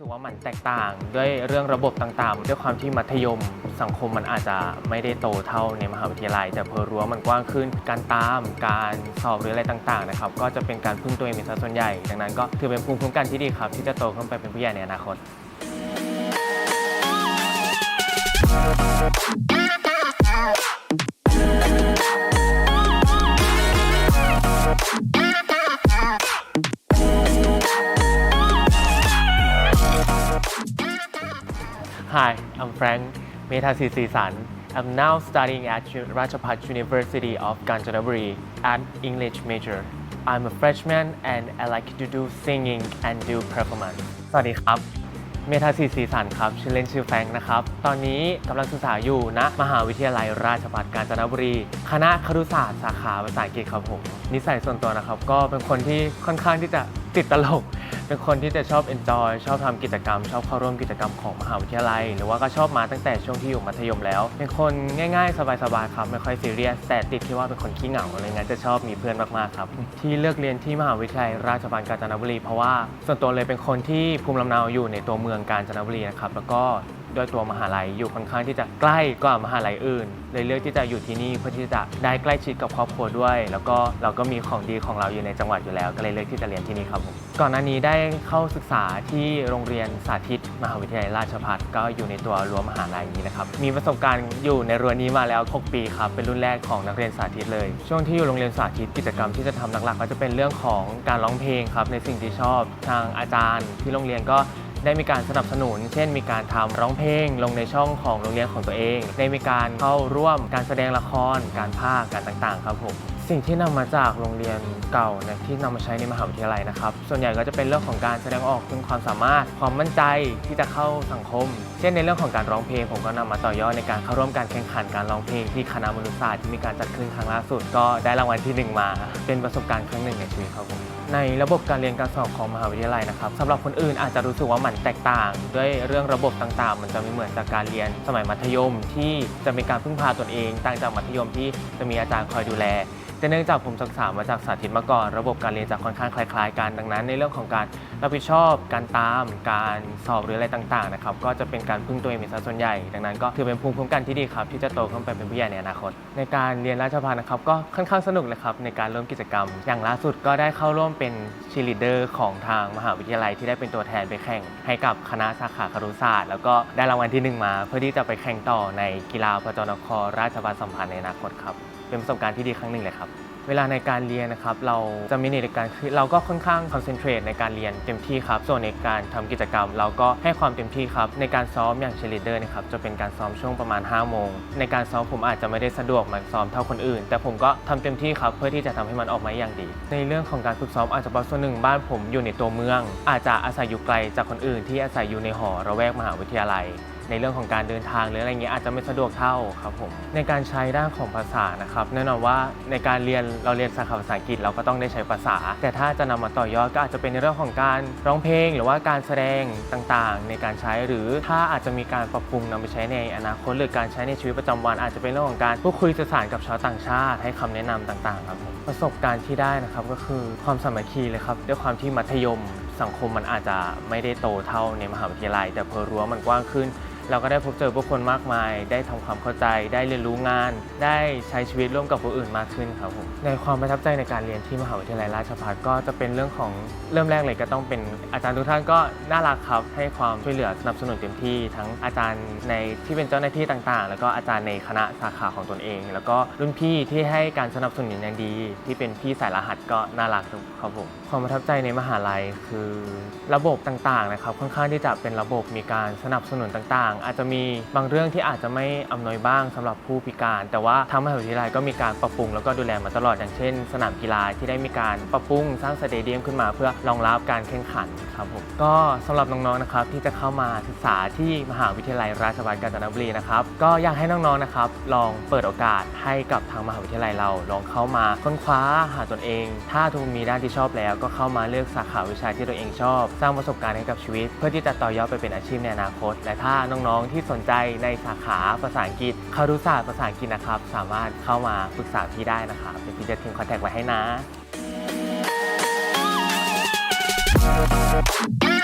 ถือว่ามันแตกต่างด้วยเรื่องระบบต่างๆ ด้วยความที่มัธยมสังคมมันอาจจะไม่ได้โตเท่าในมหาวิทยาลัย แต่เพอรั้วมันกว้างขึ้นการตามการสอบหรืออะไรต่างๆนะครับก็จะเป็นการพึ่งตัวเองเป็นส่วนใหญ่ ดังนั้นก็ถือเป็นภูมิคุ้มกันที่ดีครับ ที่จะโตขึ้นไปเป็นผู้ใหญ่ในอนาคต Hi, I'm Frank Metasi Sisan. I'm now studying at Rajapat University of Kanchanaburi at English major. I'm a freshman and I like to do singing and do performance. สวัสดีครับเมธาศิษย์ศรีสันครับ ชื่อเล่นชื่อแฟงนะครับ ตอนนี้กำลังศึกษาอยู่ณมหาวิทยาลัยราชภัฏกาญจนบุรี คณะครุศาสตร์สาขาภาษาอังกฤษครับผม นิสัยส่วนตัวนะครับ ก็เป็นคนที่ค่อนข้างที่จะติดตลก เป็นคนที่จะชอบ enjoy ชอบทำกิจกรรม ชอบเข้าร่วมกิจกรรมของมหาวิทยาลัย หรือว่าก็ชอบมาตั้งแต่ช่วงที่อยู่มัธยมแล้ว เป็นคนง่ายๆ สบายๆครับไม่ค่อยซีเรียสแต่ติดที่ว่าเป็นคนขี้เหงาอะไรเงี้ยจะชอบมีเพื่อนมากๆครับที่เลือกเรียนที่มหาวิทยาลัยราชภัฏกาญจนบุรีเพราะว่าส่วนตัวเลยเป็นคนที่ภูมิลำเนาอยู่ในตัวเมืองกาญจนบุรีนะครับแล้วก็ ด้วยตัวมหาลัยอยู่ค่อนข้างที่จะใกล้กว่ามหาลัยอื่น เลยเลือกที่จะอยู่ที่นี่เพื่อที่จะได้ใกล้ชิดกับครอบครัวด้วย แล้วก็เราก็มีของดีของเราอยู่ในจังหวัดอยู่แล้ว ก็เลยเลือกที่จะเรียนที่นี่ครับผมก่อนหน้านี้ได้เข้าศึกษาที่โรงเรียนสาธิต มหาวิทยาลัยราชภัฏก็อยู่ในตัวรั้วมหาลัยนี้นะครับมีประสบการณ์อยู่ในรั้วนี้มาแล้ว 6 ปีครับเป็นรุ่นแรกของนักเรียนสาธิตเลย ช่วงที่อยู่โรงเรียนสาธิตกิจกรรมที่จะทำหลักๆ ก็จะเป็นเรื่องของการร้องเพลงครับในสิ่งที่ชอบทางอาจารย์ ที่โรงเรียนก็ ได้มีการสนับสนุน เช่น มีการทำร้องเพลง ลงในช่องของโรงเรียนของตัวเอง ได้มีการเข้าร่วมการแสดงละคร การพากย์การต่างๆ ครับผมสิ่งที่นำมาจากโรงเรียนเก่านะที่นำมาใช้ในมหาวิทยาลัยนะครับ ส่วนใหญ่ก็จะเป็นเรื่องของการแสดงออกถึงความสามารถ ความมั่นใจที่จะเข้าสังคม เช่นในเรื่องของการร้องเพลง ผมก็นำมาต่อยอดในการเข้าร่วมการแข่งขันการร้องเพลงที่คณะมนุษยศาสตร์ที่มีการจัดขึ้นครั้งล่าสุด ก็ได้รางวัลที่หนึ่งมา เป็นประสบการณ์ครั้งหนึ่งในชีวิตครับผม ในระบบการเรียนการสอนของมหาวิทยาลัยนะครับสำหรับคนอื่นอาจจะรู้สึกว่ามันแตกต่าง ด้วยเรื่องระบบต่างๆ มันจะไม่เหมือนจากการเรียนสมัยมัธยมที่จะมีการพึ่งพาตนเอง ต่างจากมัธยมที่จะมีอาจารย์คอยดูแล แต่เนื่องจากผมศึกษามาจากสาธิตมาก่อน ระบบการเรียนจะค่อนข้างคล้ายๆ กันดังนั้น ในเรื่องของการรับผิดชอบ การตาม การสอบหรืออะไรต่างๆนะครับก็จะเป็นการพึ่งตัวเองเป็นส่วนใหญ่ ดังนั้น ก็ถือเป็นภูมิคุ้มกันที่ดีครับที่จะโตขึ้นไปเป็นผู้ใหญ่ในอนาคต ในการเรียนราชภัฏนะครับก็ค่อนข้างสนุกเลยครับในการร่วมกิจกรรม อย่างล่าสุดก็ได้เข้าร่วมเป็นชีลีเดอร์ของทางมหาวิทยาลัย ที่ได้เป็นตัวแทนไปแข่ง ให้กับคณะสาขาครุศาสตร์ แล้วก็ได้รางวัลที่หนึ่งมา เพื่อที่จะไปแข่งต่อในกีฬาปจนครราชบัณฑสัมพันธ์ในอนาคตครับ เป็นประสบการณ์ที่ดีครั้งหนึ่งเลยครับเวลาในการเรียนนะครับเราจะมีในการคือเราก็ค่อนข้างคอนเซนเทรตในการเรียนเต็มที่ครับส่วนในการทำกิจกรรม เราก็ให้ความเต็มที่ครับในการซ้อมอย่างเชลิเดอร์นะครับจะเป็นการซ้อมช่วงประมาณ5โมงในการซ้อมผมอาจจะไม่ได้สะดวกมาซ้อมเท่าคนอื่น แต่ผมก็ทำเต็มที่ครับเพื่อที่จะทำให้มันออกมาอย่างดี ในเรื่องของการฝึกซ้อมอาจจะเพราะส่วนหนึ่งบ้านผมอยู่ในตัวเมือง อาจจะอาศัยอยู่ไกลจากคนอื่น ที่อาศัยอยู่ในหอระแวกมหาวิทยาลัย ในเรื่องของการเดินทางหรืออะไรเงี้ยอาจจะไม่สะดวกเท่าครับผมในการใช้ด้านของภาษานะครับแน่นอนว่าในการเรียนเราเรียนสาขาภาษาอังกฤษเราก็ต้องได้ใช้ภาษา แต่ถ้าจะนำมาต่อยอดก็อาจจะเป็นในเรื่องของการร้องเพลง หรือว่าการแสดงต่างๆ ในการใช้หรือถ้าอาจจะมีการปรับปรุงนำไปใช้ในอนาคตหรือการใช้ในชีวิตประจำวัน อาจจะเป็นเรื่องของการพูดคุยสื่อสารกับชาวต่างชาติ ให้คำแนะนำต่างๆครับผมประสบการณ์ที่ได้นะครับก็คือความสามัคคีเลยครับด้วยความที่มัธยมสังคมมันอาจจะไม่ได้โตเท่าในมหาวิทยาลัย แต่เพอรั้วมันกว้างขึ้น เราก็ได้พบเจอผู้คนมากมาย ได้ทำความเข้าใจ ได้เรียนรู้งาน ได้ใช้ชีวิตร่วมกับผู้อื่นมากขึ้นครับผม ในความประทับใจในการเรียนที่มหาวิทยาลัยราชภัฏก็จะเป็นเรื่องของเริ่มแรกเลยก็ต้องเป็นอาจารย์ทุกท่านก็น่ารักครับ ให้ความช่วยเหลือสนับสนุนเต็มที่ ทั้งอาจารย์ในที่เป็นเจ้าหน้าที่ต่าง ๆ แล้วก็อาจารย์ในคณะสาขาของตนเอง แล้วก็รุ่นพี่ที่ให้การสนับสนุนอย่างดี ที่เป็นพี่สายรหัสก็น่ารักครับผม ความประทับใจในมหาลัยคือระบบต่างๆนะครับค่อนข้างที่จะเป็นระบบมีการสนับสนุนต่างๆอาจจะมีบางเรื่องที่อาจจะไม่อำนวยบ้างสำหรับผู้พิการ แต่ว่าทางมหาวิทยาลัยก็มีการปรับปรุงแล้วก็ดูแลมาตลอดอย่างเช่น สนามกีฬาที่ได้มีการปรับปรุงสร้างสเตเดียมขึ้นมา เพื่อรองรับการแข่งขันครับผมก็สำหรับน้องๆนะครับที่จะเข้ามาศึกษาที่มหาวิทยาลัยราชภัฏกาญจนบุรีนะครับก็อยากให้น้องๆนะครับลองเปิดโอกาสให้กับทางมหาวิทยาลัยเราลองเข้ามาค้นคว้าหาตนเอง ถ้าทุกมีด้านที่ชอบแล้ว ก็เข้ามาเลือกสาขาวิชาที่ตัวเองชอบ สร้างประสบการณ์ให้กับชีวิต เพื่อที่จะต่อยอดไปเป็นอาชีพในอนาคต และถ้าน้องๆที่สนใจในสาขาภาษาอังกฤษคารุศาสตร์ภาษาอังกฤษนะครับ สามารถเข้ามาปรึกษาพี่ได้นะครับเดี๋ยวพี่จะทิ้งคอนแทคไว้ให้นะ Thank you.